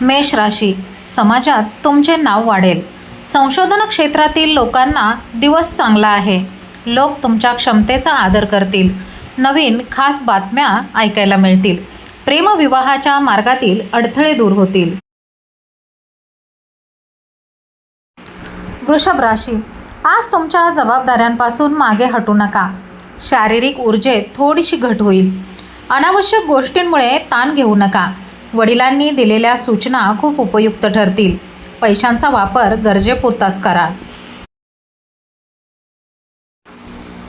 मेष राशी समाजात तुमचे नाव वाढेल. संशोधन क्षेत्रातील लोकांना दिवस चांगला आहे. लोक तुमच्या क्षमतेचा आदर करतील. नवीन खास बातम्या ऐकायला मिळतील. प्रेमविवाहाच्या मार्गातील अडथळे दूर होतील. वृषभ राशी आज तुमच्या जबाबदाऱ्यांपासून मागे हटू नका. शारीरिक ऊर्जेत थोडीशी घट होईल. अनावश्यक गोष्टींमुळे ताण घेऊ नका. वडिलांनी दिलेल्या सूचना खूप उपयुक्त ठरतील. पैशांचा वापर गरजेपुरताच करा.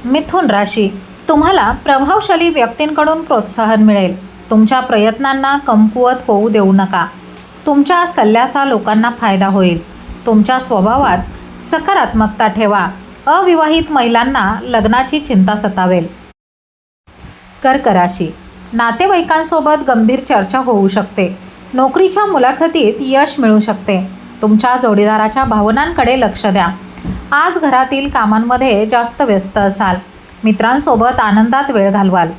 मिथुन राशी. तुम्हाला प्रभावशाली व्यक्तींकडून प्रोत्साहन मिळेल. तुमच्या प्रयत्नांना कमकुवत होऊ देऊ नका. तुमच्या सल्ल्याचा लोकांना फायदा होईल. तुमच्या स्वभावात सकारात्मकता ठेवा. अविवाहित महिलांना लग्नाची चिंता सतावेल. कर्क राशी. नातेवाईकांसोबत गंभीर चर्चा होऊ शकते. नोकरीच्या मुलाखतीत यश मिळू शकते. तुमच्या जोडीदाराच्या भावनांकडे लक्ष द्या. आज घरातील कामांमध्ये जास्त व्यस्त असाल. मित्रांसोबत आनंदात वेळ घालवाल.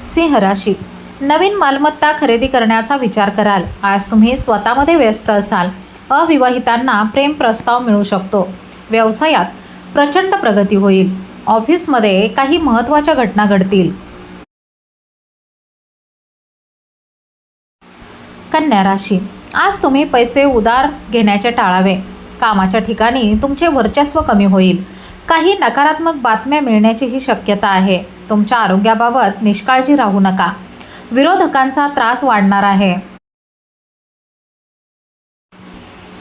सिंह राशी. नवीन मालमत्ता खरेदी करण्याचा विचार कराल. आज तुम्ही स्वतःमध्ये व्यस्त असाल. अविवाहितांना प्रेम प्रस्ताव मिळू शकतो. व्यवसायात प्रचंड प्रगती होईल. ऑफिसमध्ये काही महत्त्वाच्या घटना घडतील. कन्या राशी. आज तुम्ही पैसे उदार घेण्याचे टाळावे. कामाच्या ठिकाणी तुमचे वर्चस्व कमी होईल. काही नकारात्मक बातम्या मिळण्याचीही शक्यता आहे. तुमच्या आरोग्याबाबत निष्काळजी राहू नका. विरोधकांचा त्रास वाढणार आहे.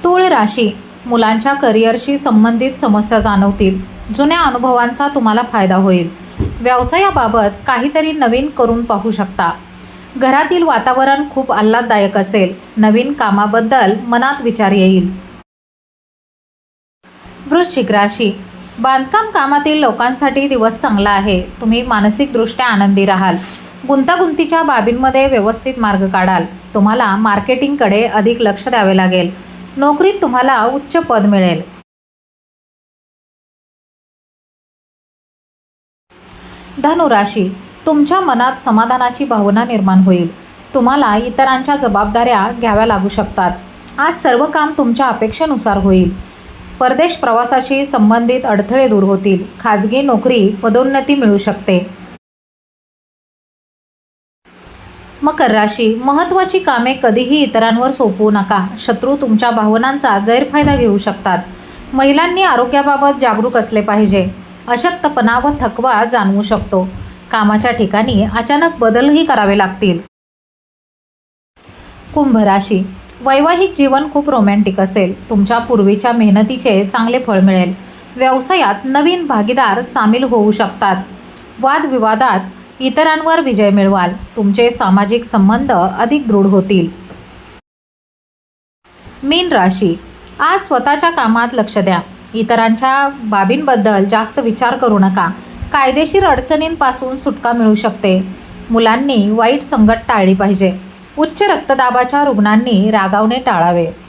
तुळ राशी. मुलांच्या करिअरशी संबंधित समस्या जाणवतील. जुन्या अनुभवांचा तुम्हाला फायदा होईल. व्यवसायाबाबत काहीतरी नवीन करून पाहू शकता. घरातील वातावरण खूप आल्हाददायक असेल. नवीन कामाबद्दल मनात विचार येईल. वृश्चिक राशी. बांधकाम कामातील लोकांसाठी दिवस चांगला आहे. तुम्ही मानसिकदृष्ट्या आनंदी राहाल. गुंतागुंतीच्या बाबींमध्ये व्यवस्थित मार्ग काढाल. तुम्हाला मार्केटिंगकडे अधिक लक्ष द्यावे लागेल. नोकरीत तुम्हाला उच्च पद मिळेल. धनुराशी तुमच्या मनात समाधानाची भावना निर्माण होईल. तुम्हाला इतरांच्या जबाबदाऱ्या घ्याव्या लागू शकतात. आज सर्व काम तुमच्या अपेक्षेनुसार होईल. परदेश प्रवासाशी संबंधित अडथळे दूर होतील. खाजगी नोकरी पदोन्नती मिळू शकते. मकर राशी महत्त्वाची कामे कधीही इतरांवर सोपवू नका. शत्रू तुमच्या भावनांचा गैरफायदा घेऊ शकतात. महिलांनी आरोग्याबाबत जागरूक असले पाहिजे. अशक्तपणा व थकवा जाणवू शकतो. कामाच्या ठिकाणी अचानक बदलही करावे लागतील. कुंभ राशी. वैवाहिक जीवन खूप रोमॅन्टिक असेल. तुमच्या पूर्वीच्या मेहनतीचे चांगले फळ मिळेल. व्यवसायात नवीन भागीदार सामील होऊ शकतात. वादविवादात इतरांवर विजय मिळवाल. तुमचे सामाजिक संबंध अधिक दृढ होतील. मीन राशी. आज स्वतःच्या कामात लक्ष द्या. इतरांच्या बाबींबद्दल जास्त विचार करू नका. कायदेशीर अडचणींपासून सुटका मिळू शकते. मुलांनी वाईट संगत टाळली पाहिजे. उच्च रक्तदाबाच्या रुग्णांनी रागावणे टाळावे.